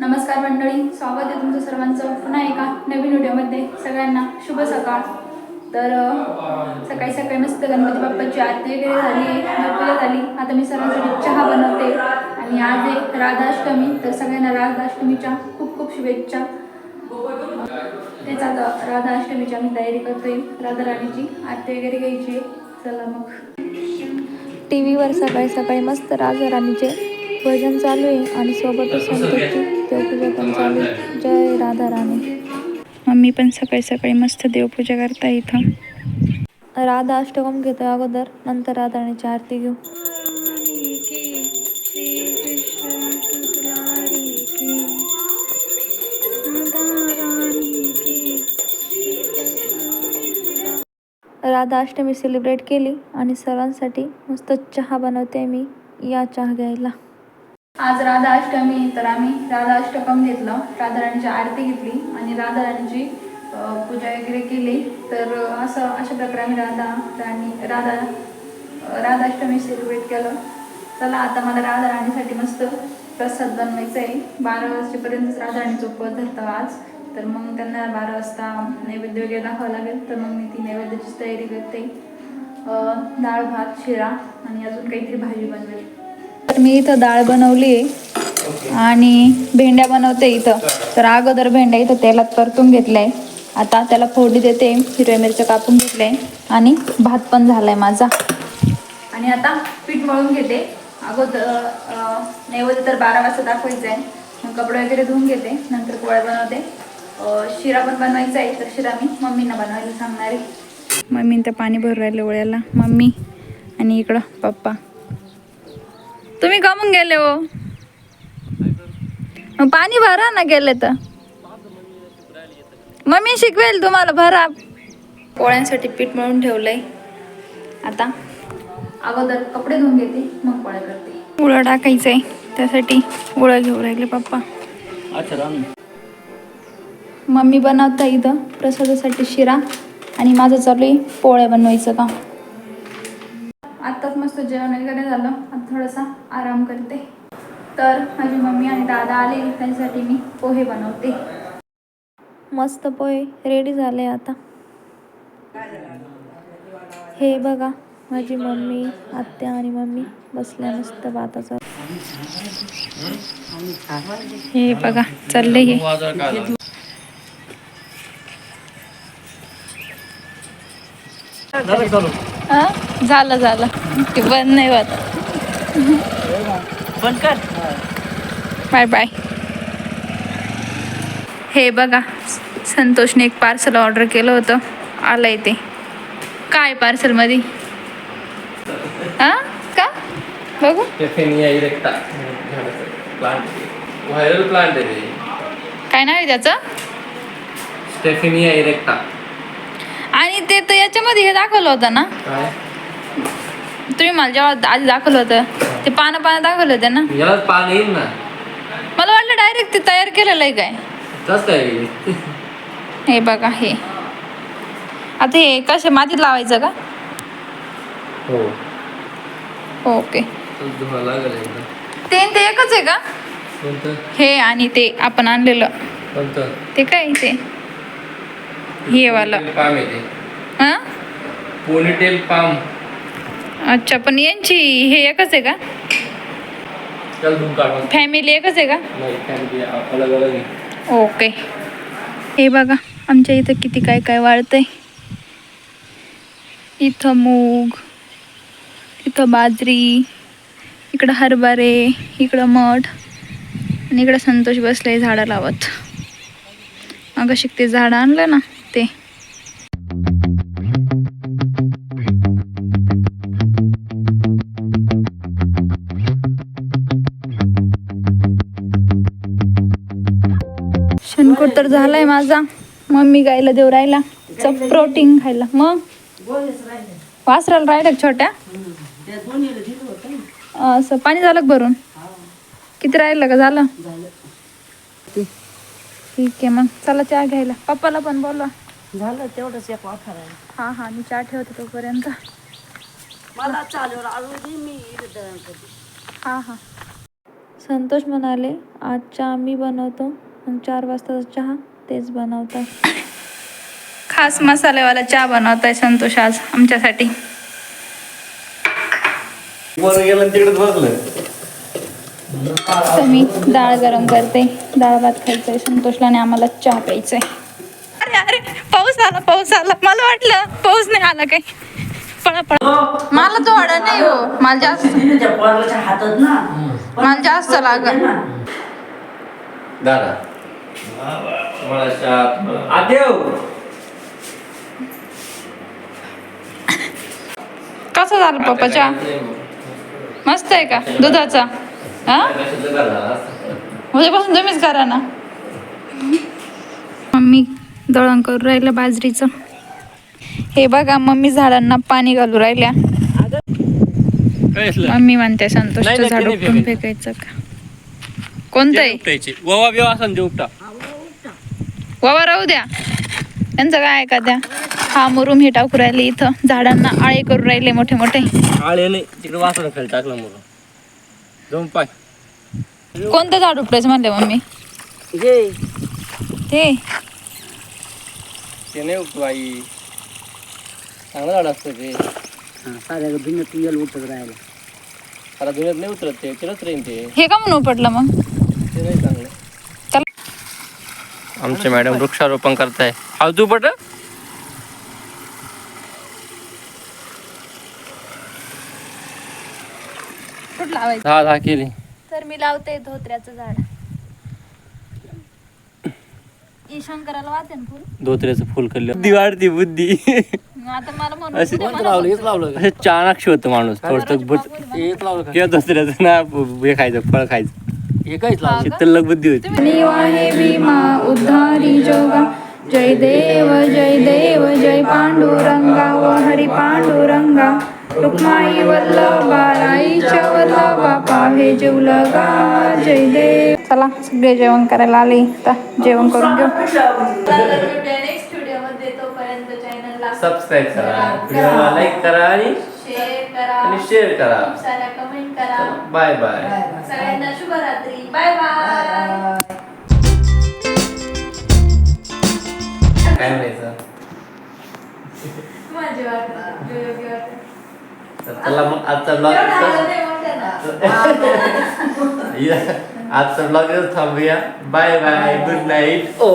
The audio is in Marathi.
नमस्कार मंडळी स्वागत आहे तुमचं सर्वांचं. पुन्हा एका नवीन व्हिडिओमध्ये सगळ्यांना शुभ सकाळ. तर सकाळी सकाळी मस्त गणपती बाप्पाची आरती वगैरे झाली आहे पूजा झाली. आता मी सर्वांसाठी चहा बनवते. आणि आज आहे राधाष्टमी. तर सगळ्यांना राधाष्टमीच्या खूप खूप शुभेच्छा. तेच आता राधाष्टमीची आम्ही तयारी करतोय. राधा राणीची आरती वगैरे घ्यायची आहे. चला मग. टी व्हीवर सकाळी सकाळी मस्त राजा राणीचे भजन चालू आहे आणि सोबतच संतोषची देवपूजा पण चालू आहे. जय राधा राणी. मम्मी पण सकाळी सकाळी मस्त देवपूजा करता इथं. राधा अष्टकम घेतो अगोदर नंतर राधा राणीची आरती घेऊ. राधा अष्टमी सेलिब्रेट केली आणि सर्वांसाठी मस्त चहा बनवते मी या चहा घ्यायला. आज राधा अष्टमी तर आम्ही राधा अष्टकम घेतलं. राधा राणीची आरती घेतली आणि राधा राणीची पूजा वगैरे केली. तर असं अशा प्रकारे आम्ही राधा राणी राधा राधाष्टमी राधा अष्टमी सेलिब्रेट केलं. चला आता मला राधा राणीसाठी मस्त प्रसाद बनवायचा आहे. बारा वाजेपर्यंतच राधा राणीचं उपवास धरतं आज. तर मग त्यांना बारा वाजता नैवेद्य वगैरे दाखवावं लागेल. तर मग मी ती नैवेद्याची तयारी करते. डाळ भात शिरा आणि अजून काहीतरी भाजी बनवेल. तर मी इथं डाळ बनवली आहे. आणि भेंड्या बनवते इथं. तर अगोदर भेंड्या इथं तेलात परतून घेतलाय आता त्याला फोडी देते. हिरव्या मिरच्या कापून घेतल्या आणि भात पण झालाय माझा. आणि आता पीठ मळून घेते. अगोदर अं, नैवेद्य तर बारा वाजता दाखवायचं आहे मग कपडे वगैरे धुवून घेते. नंतर पोळ्या बनवते. शिरा पण बनवायचा आहे. तर शिरा मी मम्मींना बनवायला सांगणार आहे. मम्मी तर पाणी भरू राहिले ओळ्याला. मम्मी आणि इकडं पप्पा. तुम्ही कमून गेले हो. मग पाणी भरा ना गेले तर. मम्मी शिकवेल तुम्हाला भरा. पोळ्यांसाठी पीठ मळून ठेवलंय. आता अगोदर कपडे धुवून घेते मग पोळ्या करते. उळं टाकायचंय त्यासाठी उळं घेऊ राहिले पप्पा. अच्छा राम. मम्मी बनवता इथं प्रसादासाठी शिरा आणि माझं चालू आहे पोळ्या बनवायचं का मस्त जेवण वगैरे झालं. आता थोडासा आराम करते. तर माझी मम्मी आणि दादा आले. त्यांच्यासाठी मी पोहे बनवते. मस्त पोहे रेडी झाले आता. हे बघा माझी मम्मी आत्या आणि मम्मी बसल्या मस्त बाताचा हे बघा चालले हे. हा? झालं झालं. ते बंद नाही होत. बंद कर. Bye bye. हे बघा संतोषने एक पार्सल ऑर्डर केलं होतं. आलंय ते. काय पार्सलमध्ये हा? का? बघू. काय नाव आहे त्याचं? स्टेफेनिया इरेक्टा आणि ते तर याच्यामध्ये हे दाखवलं होतं ना? तुम्ही मला जेव्हा आधी दाखवलं होतं ते पानं पानं दाखवलं होतं ना? याला पान येईल ना. मला वाटलं डायरेक्ट ते तयार केलेलं आहे काय? हे बघा हे. आता हे कसे मातीत लावायचं का? हो. ओके तसं धुवा लागेल एकदा. ते न ते एकच आहे का? कोणतं? हे आणि ते आपण आणलेलं. कोणतं? ते काय ते? हे वालं. पाम हां? Ponytail palm. अच्छा पण यांची हे एकच आहे का? काढवा फॅमिली एकच आहे का? नाही फॅमिली अलग अलग आहे. ओके हे बघा आमच्या इथं किती काय काय वाळतंय इथं मूग इथं बाजरी इकडं हरभरे इकडं मठ आणि इकडं संतोष बसलाय झाडं लावत. मग ते झाडं आणलं ना ते. शनकोट तर झालाय माझा. मम्मी गायला देऊ राहिला. प्रोटीन खायला. मग? वासराला राहिलं छोट्या? असं पाणी झालं भरून? किती राहिलं का झालं? ठीक आहे मग. चला चहा घ्यायला. पप्पाला पण बोलवा. झालं तेवढंच एक ऑफर आहे. हा हा मी चहा ठेवते तोपर्यंत. मला चालेल मी हा हा. संतोष म्हणाले आज चहा मी बनवतो मग चार वाजताचा चहा तेच बनवतात खास मसालेवाला चहा बनवताय संतोष आज आमच्यासाठी. वर गेलं तिकडे बसलं. तर मी डाळ गरम करते. डाळ भात खायचंय. संतोषला आणि आम्हाला चहा प्यायचंय. अरे अरे पाऊस आला पाऊस आला. मला वाटलं पाऊस नाही आला काही. पळा पळा. मला तो वाडा नाही हो. मला जास्त मला जास्त लागल. दादा. कसा झाला पप्पा चहा? मस्त आहे का? दुधाचा? हा? उद्यापासून तुम्हीच करा ना. मम्मी दळण करून राहिलं बाजरीचं. हे बघा मम्मी झाडांना पाणी घालू राहिल्या. मम्मी म्हणते संतोषचं नाही, झाड उपटून नाही, फेकायचं का? कोणतं आहे उपटायची. ववा बिवा असं ते उपटा. वावा राहू द्या. त्यांचं काय आहे का द्या हा मुरुम हे टाकू राहिले इथं. झाडांना आळे करू राहिले मोठे मोठे. आळे नाही तिकडे वासरून खाली टाकलं मग जाऊन पाय. कोणतं झाड उपटायचं म्हणले मम्मी? ते. ते नाही उपटू आई. चांगलं झाड असतं ते. साऱ्या भिन्न तुझ्या उठत आता नाही उतरत ते तिलाच राहीन ते. हे का म्हणून उपटलं मग? ते नाही आमचे मॅडम वृक्षारोपण करताय. हा तू पट? लावायचं? दहा दहा केली. तर मी लावते धोत्र्याचं झाड. ईशान करायला वाचते ना फुल? धोत्र्याचं फुल खाल्लं. बुद्धी वाढती बुद्धी. मग आता मला म्हणून अशी उद्या मला बोलतो. असं चाणाक्षी होतं माणूस थोडं बुद्ध किंवा दुसऱ्याचं ना हे खायचं फळ खायचं. हा का? तल्लक बुद्धी होती निवाहे भीमा उद्धारी जोगा। जय देव जय देव जय पांडुरंगा। व हरी पांडुरंगा। रुक्माई वल्लभा राईच्या वल्लभा पाहे जीवलगा जय देव। चला सगळे जेवण करायला आले आता जेवण करून घेऊ. नेक्स्ट व्हिडिओ मध्ये तोपर्यंत चॅनलला सबस्क्राईब करा व्हिडिओला लाईक करा आणि शेअर करा आणि शेअर करा. खूप साऱ्या कमेंट करा. बाय बाय सगळ्यांना शुभरात्री. बाय बाय काय म्हणायचं माझी योग्य तर चला मग आजचा ब्लॉग आजचा ब्लॉग थांबूया. बाय बाय गुड नाईट ओ